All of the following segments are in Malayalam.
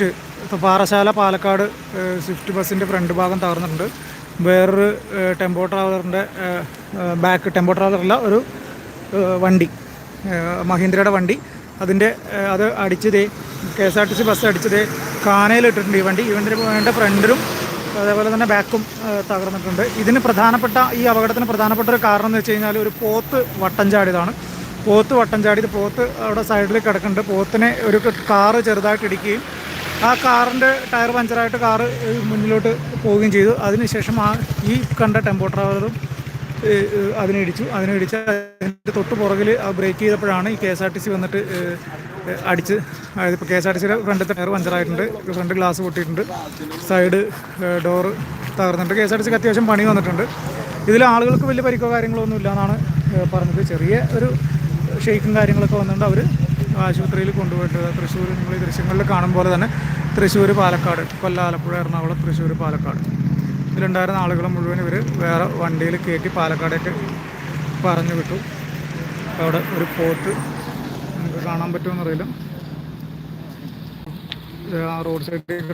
സ്വിഫ്റ്റ് പാറശാല പാലക്കാട് സ്വിഫ്റ്റ് ബസ്സിന്റെ ഫ്രണ്ട് ഭാഗം തകർന്നിട്ടുണ്ട്. വേറൊരു ടെമ്പോ ട്രാവലറിന്റെ ബാക്ക് ടെമ്പോ ട്രാവലറല്ല ഒരു വണ്ടി മഹീന്ദ്രയുടെ വണ്ടി. അതിന്റെ അത് അടിച്ചതേ K S R T C bus അടിച്ചതേ കാനയിലിട്ടിട്ടുണ്ട് ഈ വണ്ടി. ഈ വണ്ടിന്റെ വേണ്ട ഫ്രണ്ടിലും അതേപോലെ തന്നെ ബാക്കും തകർന്നിട്ടുണ്ട്. ഇതിന് പ്രധാനപ്പെട്ട ഈ അപകടത്തിന് പ്രധാനപ്പെട്ട ഒരു കാരണം എന്ന് വെച്ച് കഴിഞ്ഞാൽ ഒരു പോത്ത് വട്ടം ചാടിയതാണ്. പോത്ത് വട്ടം ചാടിയത് പോത്ത് അവിടെ സൈഡിൽ കിടക്കുന്നുണ്ട്. പോത്തിനെ ഒരു കാറ് ചെറുതായിട്ട് ഇടിക്കുകയും ആ കാറിന്റെ ടയർ പഞ്ചറായിട്ട് കാറ് മുന്നിലോട്ട് പോവുകയും ചെയ്തു. അതിനുശേഷം ആ ഈ കണ്ട ടെമ്പോ ട്രാവലറും അതിനെ ഇടിച്ചു. അതിനിടിച്ചു അതിനിടിച്ച് അതിന്റെ തൊട്ട് പുറകിൽ ബ്രേക്ക് ചെയ്തപ്പോഴാണ് ഈ K S R T C വന്നിട്ട് അടിച്ച്. അതായത് ഇപ്പോൾ കെ എസ് ആർ ടി സിയുടെ ഫ്രണ്ട് ടയർ പഞ്ചറായിട്ടുണ്ട്. ഫ്രണ്ട് ഗ്ലാസ് പൊട്ടിയിട്ടുണ്ട്. സൈഡ് ഡോറ് തകർന്നിട്ടുണ്ട്. കെ എസ് ആർ ടി സിക്ക് അത്യാവശ്യം പണി വന്നിട്ടുണ്ട്. ഇതിൽ ആളുകൾക്ക് വലിയ പരിക്കോ കാര്യങ്ങളോ ഒന്നും ഇല്ല എന്നാണ് പറഞ്ഞത്. ചെറിയ ഒരു ഷെയ്ക്കും കാര്യങ്ങളൊക്കെ വന്നിട്ടുണ്ട്. അവർ ആശുപത്രിയിൽ കൊണ്ടുപോയിട്ട് തൃശ്ശൂർ നിങ്ങൾ ഈ ദൃശ്യങ്ങളിൽ കാണും പോലെ തന്നെ തൃശ്ശൂർ പാലക്കാട് കൊല്ലം ആലപ്പുഴ എറണാകുളം തൃശ്ശൂർ പാലക്കാട്. ഇതിലുണ്ടായിരുന്ന ആളുകൾ മുഴുവൻ ഇവർ വേറെ വണ്ടിയിൽ കയറ്റി പാലക്കാടേക്ക് പറഞ്ഞു വിട്ടു. അവിടെ ഒരു പോത്ത് നമുക്ക് കാണാൻ പറ്റുമെന്നറിയില്ല ആ റോഡ് സൈഡിൽ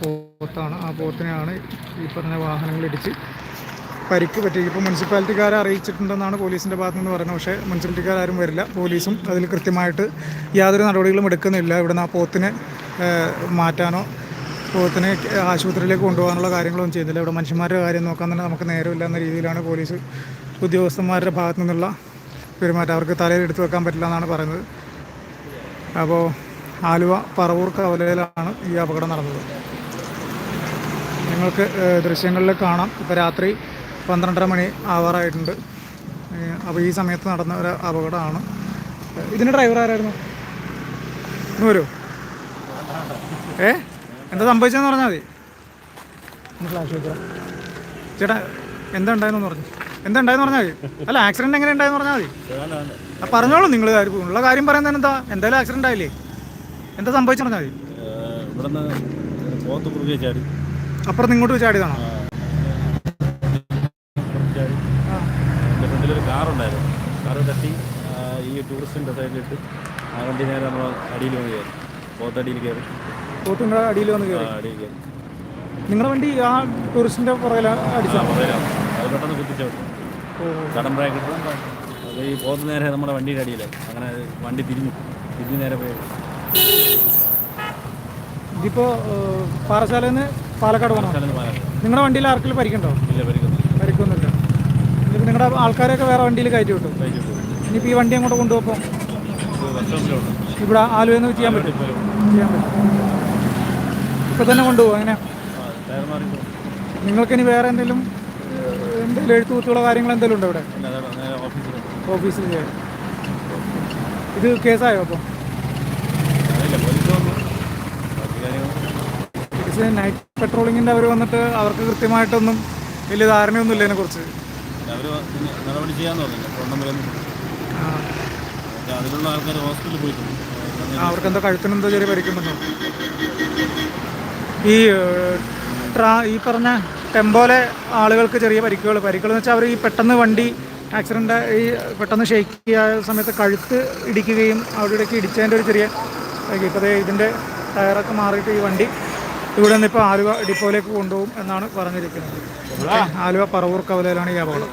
പോത്താണ് ആ പോത്തിനെയാണ് ഈ പറഞ്ഞ വാഹനങ്ങൾ ഇടിച്ച് പരിക്ക് പറ്റി. ഇപ്പോൾ മുനിസിപ്പാലിറ്റിക്കാരെ അറിയിച്ചിട്ടുണ്ടെന്നാണ് പോലീസിന്റെ ഭാഗത്തു നിന്ന് പറയുന്നത്. പക്ഷേ മുനിസിപ്പാലിറ്റിക്കാരും വരില്ല. പോലീസും അതിൽ കൃത്യമായിട്ട് യാതൊരു നടപടികളും എടുക്കുന്നില്ല. ഇവിടുന്ന് ആ പോത്തിനെ മാറ്റാനോ പോത്തിനെ ആശുപത്രിയിലേക്ക് കൊണ്ടുപോകാനുള്ള കാര്യങ്ങളൊന്നും ചെയ്യുന്നില്ല. ഇവിടെ മനുഷ്യന്മാരുടെ കാര്യം നോക്കാൻ തന്നെ നമുക്ക് നേരമില്ല എന്ന രീതിയിലാണ് പോലീസ് ഉദ്യോഗസ്ഥന്മാരുടെ ഭാഗത്തു നിന്നുള്ള പെരുമാറ്റം. അവർക്ക് തലയിൽ എടുത്തു വെക്കാൻ പറ്റില്ല എന്നാണ് പറയുന്നത്. അപ്പോൾ ആലുവ പറവൂർ കവലയിലാണ് ഈ അപകടം നടന്നത്. നിങ്ങൾക്ക് ദൃശ്യങ്ങളിൽ കാണാം. ഇപ്പോൾ രാത്രി പന്ത്രണ്ടര മണി ആവാറായിട്ടുണ്ട്. അപ്പോൾ ഈ സമയത്ത് നടന്ന ഒരു അപകടമാണ്. ഇതിന്റെ ഡ്രൈവർ ആരായിരുന്നു? ഇന്ന് വരുമോ ഏ എന്താ സംഭവിച്ചതെന്ന് പറഞ്ഞാൽ മതി. ഒന്ന് ഫ്ലാഷ് വെക്കാം ചേട്ടാ എന്താ ഉണ്ടായെന്ന് പറഞ്ഞു. എന്താ ഉണ്ടായെന്ന് പറഞ്ഞാൽ മതി. അല്ല ആക്സിഡന്റ് എങ്ങനെ ഉണ്ടായെന്ന് പറഞ്ഞാൽ മതി. ആ പറഞ്ഞോളൂ നിങ്ങൾ ഉള്ള കാര്യം പറയുന്നതിന് എന്താ? എന്തായാലും ആക്സിഡന്റ് ആയില്ലേ? എന്താ സംഭവിച്ചു പറഞ്ഞാൽ മതി. ഏഹ് ഇവിടുന്ന് പോത്ത് കുറുകെ ചാടി. അപ്പുറത്ത് ഇങ്ങോട്ട് ചാടിയതാണോ അപ്പുറത്ത് ചാടി എന്റെ ഫ്രണ്ടിലൊരു കാറുണ്ടായിരുന്നു. കാറ് തട്ടി ഈ ടൂറിസ്റ്റിന്റെ സൈഡിലിട്ട് ആ വണ്ടി നേരെ നമ്മൾ അടിയിൽ വന്ന് കയറി. പോത്തടിയിൽ കയറി. പോത്തിന്റെ അടിയിൽ വന്ന് കയറി? അടിയിൽ കയറി. നിങ്ങളുടെ വണ്ടി ആ ടൂറിസ്റ്റിന്റെ പുറകിൽ അത് പെട്ടെന്ന് കുത്തിച്ചവിട്ടു കടം ബ്രേക്ക് ഇട്ടു അത് ഈ പോത്ത് നേരെ നമ്മുടെ വണ്ടിയുടെ അടിയിലായി അങ്ങനെ വണ്ടി തിരിഞ്ഞു. തിരിഞ്ഞ് നേരെ പോയി. ഇതിപ്പോൾ പാറശാലയിൽ നിന്ന് പാലക്കാട് പോകണം നിങ്ങളുടെ വണ്ടിയിൽ ആർക്കെങ്കിലും പരിക്കുണ്ടോ? ഇല്ല പരിക്കൊന്നുമില്ല നിങ്ങളുടെ ആൾക്കാരെയൊക്കെ വേറെ വണ്ടിയിൽ കയറ്റി വിട്ടു. ഇനിയിപ്പോൾ ഈ വണ്ടി അങ്ങോട്ട് കൊണ്ടുപോകുമ്പോൾ വർക്ക്ഷോപ്പിലോട്ട്. ഇവിടെ ആലുവയിൽ നിന്ന് ചെയ്യാൻ പറ്റും. ചെയ്യാൻ പറ്റും. ഇപ്പോൾ തന്നെ കൊണ്ടുപോകും. അങ്ങനെ നിങ്ങൾക്കിനി വേറെ എന്തെങ്കിലും എന്തെങ്കിലും എഴുത്തുകുത്തുകളോ കാര്യങ്ങൾ എന്തെങ്കിലും ഉണ്ടോ ഇവിടെ? ഓഫീസിൽ ഇത് കേസായോ അപ്പം? നൈറ്റ് പെട്രോളിങ്ങിന്റെ അവർ വന്നിട്ട് അവർക്ക് കൃത്യമായിട്ടൊന്നും വലിയ ധാരണയൊന്നുമില്ല ഇതിനെക്കുറിച്ച്. അവർ നടപടി ചെയ്യാന്ന് പറഞ്ഞില്ല. അതിലുള്ള ആൾക്കാർ ഹോസ്പിറ്റലിൽ പോയിട്ടുണ്ട്. അവർക്കെന്തോ കഴുത്തിനെന്തോ ചെറിയ പരിക്കുന്നുണ്ടോ ഈ ട്രാ ഈ പറഞ്ഞ ടെമ്പോലെ ആളുകൾക്ക് ചെറിയ പരിക്കുകൾ പരിക്കുകൾ എന്ന് വെച്ചാൽ അവർ ഈ പെട്ടെന്ന് വണ്ടി ആക്സിഡന്റ് ഈ പെട്ടെന്ന് ഷെയ്ക്ക് ചെയ്യായ സമയത്ത് കഴുത്ത് ഇടിക്കുകയും അവിടെ ഇടയ്ക്ക് ഇടിച്ചതിന്റെ ഒരു ചെറിയ ഇപ്പോൾ ഇതിന്റെ ടയറൊക്കെ മാറിയിട്ട് ഈ വണ്ടി ഇവിടെ നിന്ന് ഇപ്പോൾ ആലുവ ഡിപ്പോയിലേക്ക് കൊണ്ടുപോകും എന്നാണ് പറഞ്ഞിരിക്കുന്നത്. ആലുവ പറവൂർ കവലയിലാണ് ഈ അപകടം